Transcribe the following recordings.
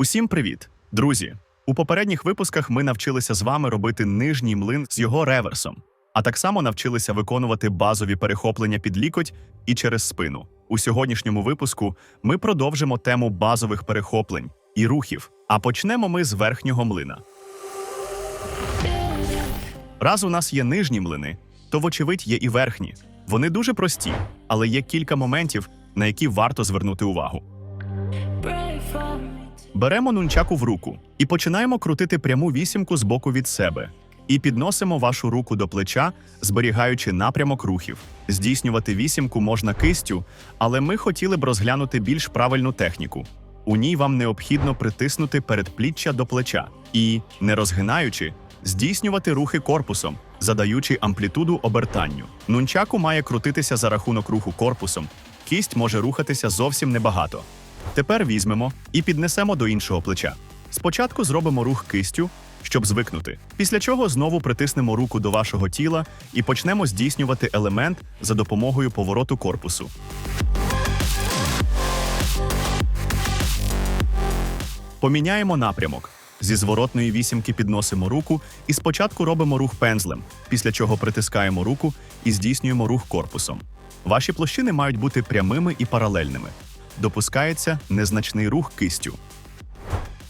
Усім привіт, друзі! У попередніх випусках ми навчилися з вами робити нижній млин з його реверсом, а так само навчилися виконувати базові перехоплення під лікоть і через спину. У сьогоднішньому випуску ми продовжимо тему базових перехоплень і рухів, а почнемо ми з верхнього млина. Раз у нас є нижні млини, то, вочевидь, є і верхні. Вони дуже прості, але є кілька моментів, на які варто звернути увагу. Беремо нунчаку в руку і починаємо крутити пряму вісімку з боку від себе. І підносимо вашу руку до плеча, зберігаючи напрямок рухів. Здійснювати вісімку можна кистю, але ми хотіли б розглянути більш правильну техніку. У ній вам необхідно притиснути передпліччя до плеча і, не розгинаючи, здійснювати рухи корпусом, задаючи амплітуду обертанню. Нунчаку має крутитися за рахунок руху корпусом. Кість може рухатися зовсім небагато. Тепер візьмемо і піднесемо до іншого плеча. Спочатку зробимо рух кистю, щоб звикнути, після чого знову притиснемо руку до вашого тіла і почнемо здійснювати елемент за допомогою повороту корпусу. Поміняємо напрямок. Зі зворотної вісімки підносимо руку і спочатку робимо рух пензлем, після чого притискаємо руку і здійснюємо рух корпусом. Ваші площини мають бути прямими і паралельними. Допускається незначний рух кистю.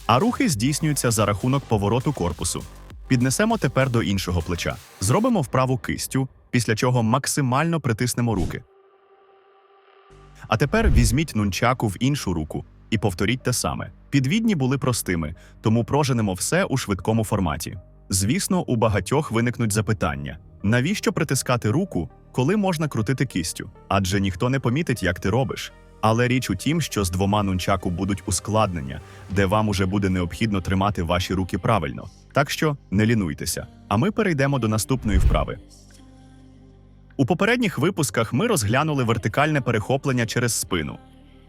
А рухи здійснюються за рахунок повороту корпусу. Піднесемо тепер до іншого плеча. Зробимо вправу кистю, після чого максимально притиснемо руки. А тепер візьміть нунчаку в іншу руку і повторіть те саме. Підвідні були простими, тому проженемо все у швидкому форматі. Звісно, у багатьох виникнуть запитання: навіщо притискати руку, коли можна крутити кистю? Адже ніхто не помітить, як ти робиш. Але річ у тім, що з двома нунчаку будуть ускладнення, де вам уже буде необхідно тримати ваші руки правильно. Так що не лінуйтеся. А ми перейдемо до наступної вправи. У попередніх випусках ми розглянули вертикальне перехоплення через спину.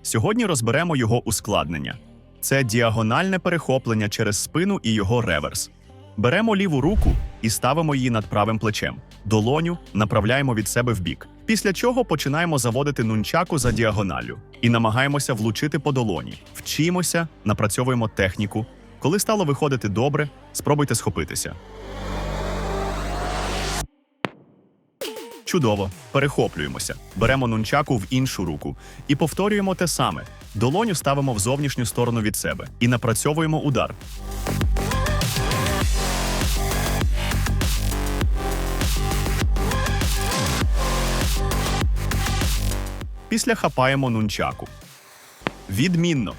Сьогодні розберемо його ускладнення. Це діагональне перехоплення через спину і його реверс. Беремо ліву руку і ставимо її над правим плечем. Долоню направляємо від себе вбік. Після чого починаємо заводити нунчаку за діагоналю і намагаємося влучити по долоні. Вчимося, напрацьовуємо техніку. Коли стало виходити добре, спробуйте схопитися. Чудово, перехоплюємося. Беремо нунчаку в іншу руку і повторюємо те саме. Долоню ставимо в зовнішню сторону від себе і напрацьовуємо удар. Після хапаємо нунчаку. Відмінно.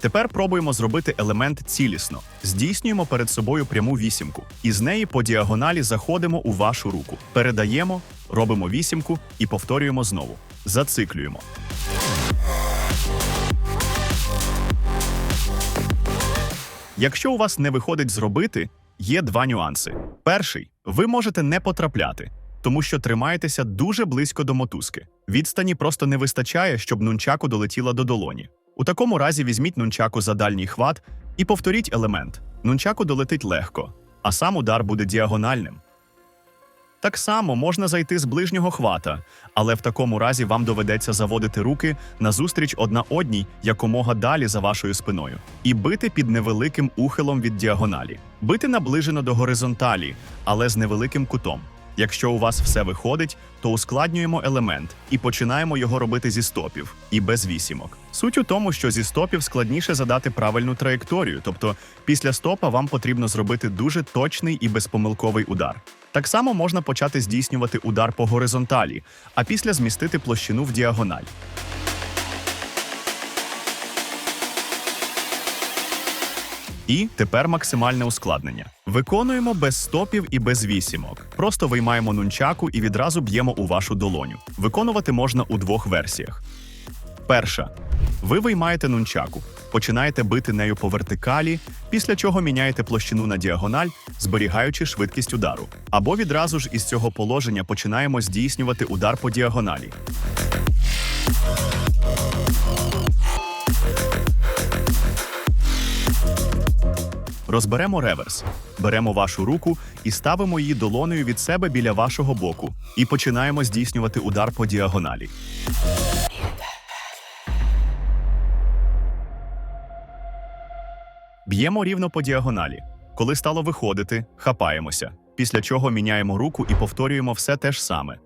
Тепер пробуємо зробити елемент цілісно. Здійснюємо перед собою пряму вісімку. І з неї по діагоналі заходимо у вашу руку. Передаємо, робимо вісімку і повторюємо знову. Зациклюємо. Якщо у вас не виходить зробити, є два нюанси. Перший ви можете не потрапляти, тому що тримаєтеся дуже близько до мотузки. Відстані просто не вистачає, щоб нунчаку долетіла до долоні. У такому разі візьміть нунчаку за дальній хват і повторіть елемент. Нунчаку долетить легко, а сам удар буде діагональним. Так само можна зайти з ближнього хвата, але в такому разі вам доведеться заводити руки назустріч одна одній якомога далі за вашою спиною, і бити під невеликим ухилом від діагоналі, бити наближено до горизонталі, але з невеликим кутом. Якщо у вас все виходить, то ускладнюємо елемент і починаємо його робити зі стопів і без вісімок. Суть у тому, що зі стопів складніше задати правильну траєкторію, тобто після стопа вам потрібно зробити дуже точний і безпомилковий удар. Так само можна почати здійснювати удар по горизонталі, а після змістити площину в діагональ. І тепер максимальне ускладнення. Виконуємо без стопів і без вісімок. Просто виймаємо нунчаку і відразу б'ємо у вашу долоню. Виконувати можна у двох версіях. Перша. Ви виймаєте нунчаку, починаєте бити нею по вертикалі, після чого міняєте площину на діагональ, зберігаючи швидкість удару. Або відразу ж із цього положення починаємо здійснювати удар по діагоналі. Розберемо реверс. Беремо вашу руку і ставимо її долонею від себе біля вашого боку. І починаємо здійснювати удар по діагоналі. Б'ємо рівно по діагоналі. Коли стало виходити, хапаємося. Після чого міняємо руку і повторюємо все те ж саме.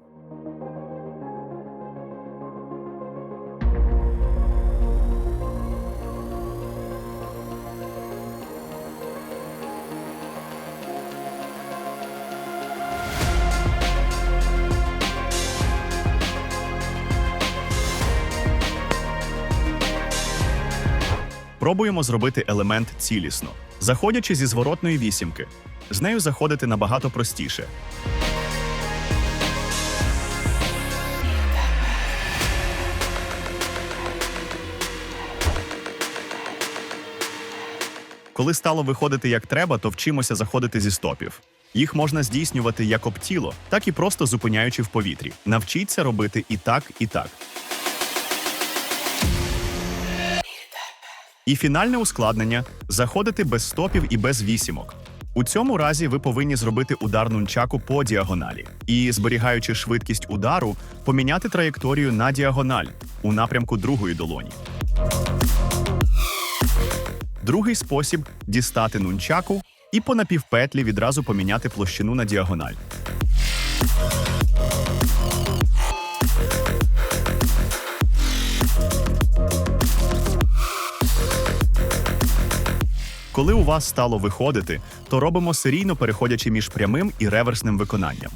Пробуємо зробити елемент цілісно, заходячи зі зворотної вісімки. З нею заходити набагато простіше. Коли стало виходити як треба, то вчимося заходити зі стопів. Їх можна здійснювати як об тіло, так і просто зупиняючи в повітрі. Навчіться робити і так, і так. І фінальне ускладнення заходити без стопів і без вісімок. У цьому разі ви повинні зробити удар нунчаку по діагоналі і, зберігаючи швидкість удару, поміняти траєкторію на діагональ у напрямку другої долоні. Другий спосіб дістати нунчаку і по напівпетлі відразу поміняти площину на діагональ. Коли у вас стало виходити, то робимо серійно переходячи між прямим і реверсним виконанням.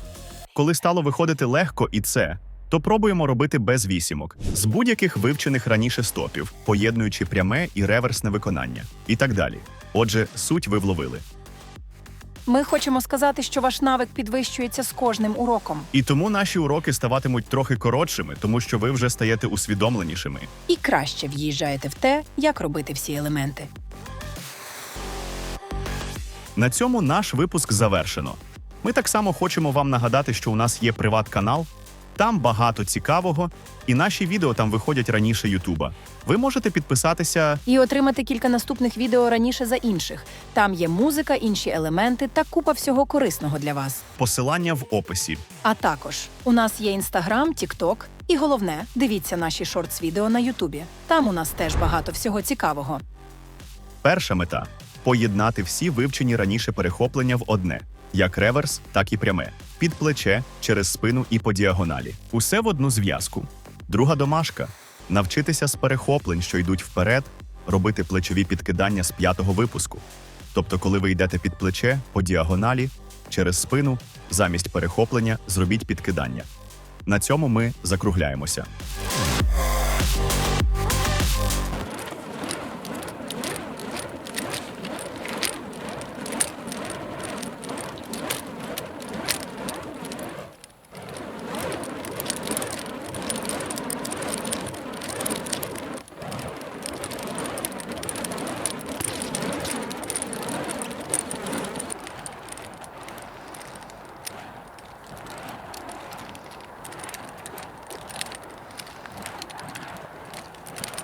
Коли стало виходити легко і це, то пробуємо робити без вісімок з будь-яких вивчених раніше стопів, поєднуючи пряме і реверсне виконання, і так далі. Отже, суть ви вловили. Ми хочемо сказати, що ваш навик підвищується з кожним уроком. І тому наші уроки ставатимуть трохи коротшими, тому що ви вже стаєте усвідомленішими. І краще в'їжджаєте в те, як робити всі елементи. На цьому наш випуск завершено. Ми так само хочемо вам нагадати, що у нас є приват-канал, там багато цікавого, і наші відео там виходять раніше Ютуба. Ви можете підписатися. І отримати кілька наступних відео раніше за інших. Там є музика, інші елементи та купа всього корисного для вас. Посилання в описі. А також у нас є інстаграм, тікток, і головне, дивіться наші шортс-відео на Ютубі. Там у нас теж багато всього цікавого. Перша мета поєднати всі вивчені раніше перехоплення в одне, як реверс, так і пряме, під плече, через спину і по діагоналі. Усе в одну зв'язку. Друга домашка навчитися з перехоплень, що йдуть вперед, робити плечові підкидання з п'ятого випуску. Тобто, коли ви йдете під плече по діагоналі, через спину, замість перехоплення зробіть підкидання. На цьому ми закругляємося.